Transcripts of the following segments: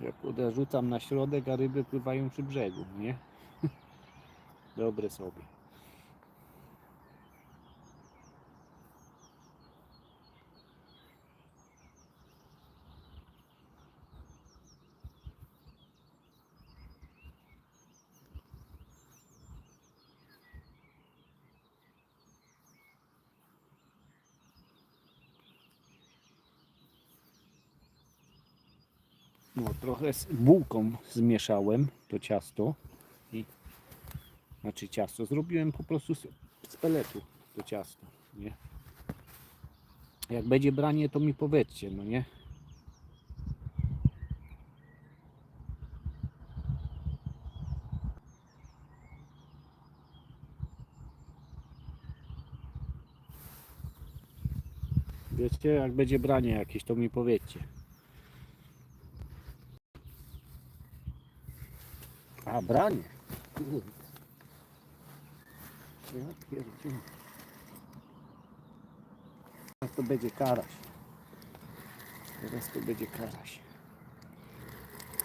Ja kurde rzucam na środek, a ryby pływają przy brzegu, nie? Dobre sobie. No, trochę z bułką zmieszałem to ciasto i znaczy ciasto zrobiłem po prostu z, z peletu to ciasto, nie? Jak będzie branie, to mi powiedzcie, no nie? Wiecie, jak będzie branie jakieś, to mi powiedzcie. A, branie. Ja. Teraz to będzie karaś. Teraz to będzie karaś.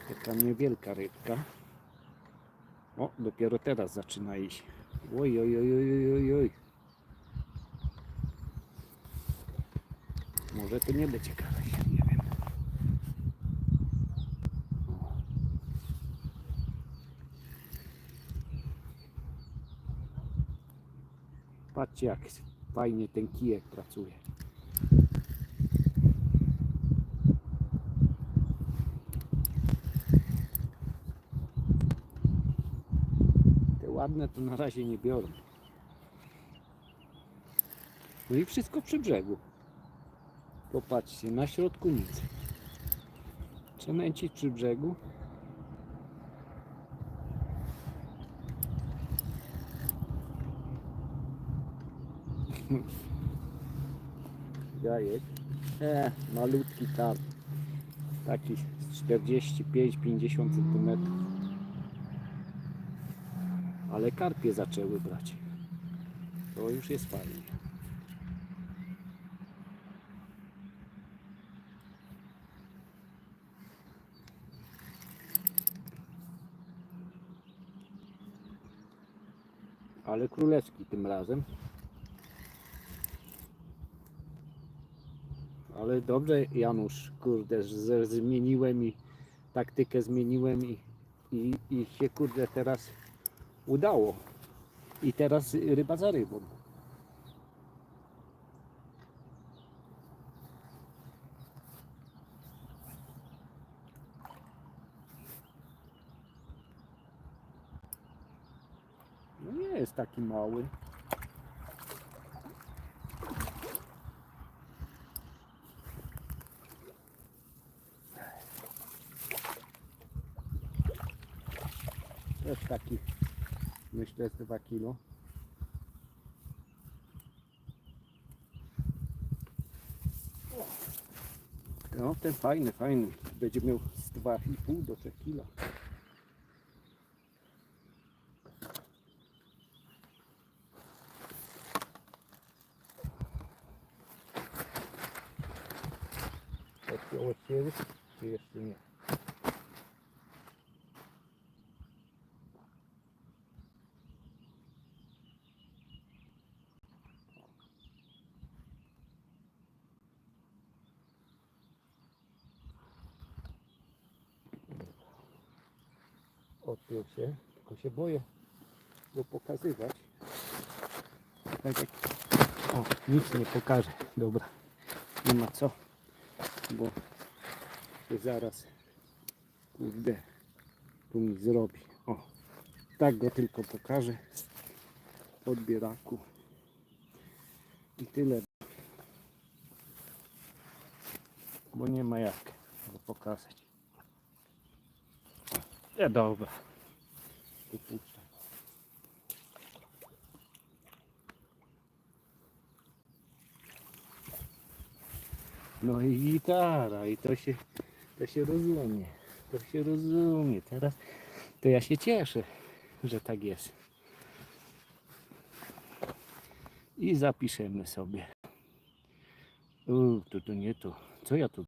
Taka niewielka rybka. O, dopiero teraz zaczyna iść. Oj, oj, oj, oj, oj, oj. Może to nie będzie karaś, nie wiem. Patrzcie jak fajnie ten kijek pracuje. Te ładne to na razie nie biorą. No i wszystko przy brzegu. Popatrzcie, na środku nic. Przemęcić przy brzegu. Jajek. E, malutki karp. Taki z 45-50 cm. Ale karpie zaczęły brać. To już jest fajnie. Ale królewski tym razem. Ale dobrze, Janusz, kurde, że zmieniłem i taktykę zmieniłem i, i, i się, kurde, teraz udało. I teraz ryba za rybą. No nie jest taki mały. Też taki, myślę, z 2 kilo. No, ten fajny, fajny. Będzie miał z 2,5 do 3 kila. Odpiąłeś się, czy jeszcze nie? Odpiął się, tylko się boję go pokazywać. Tak jak... O, nic nie pokażę. Dobra, nie ma co, bo zaraz kurde tu mi zrobi. O, tak go tylko pokażę odbieraku i tyle. Bo nie ma jak go pokazać. Ja dobra. Upuszczam. No i gitara i to się, to się rozumie. To się rozumie. Teraz to ja się cieszę, że tak jest. I zapiszemy sobie. Uuu, to, to nie to. Co ja tu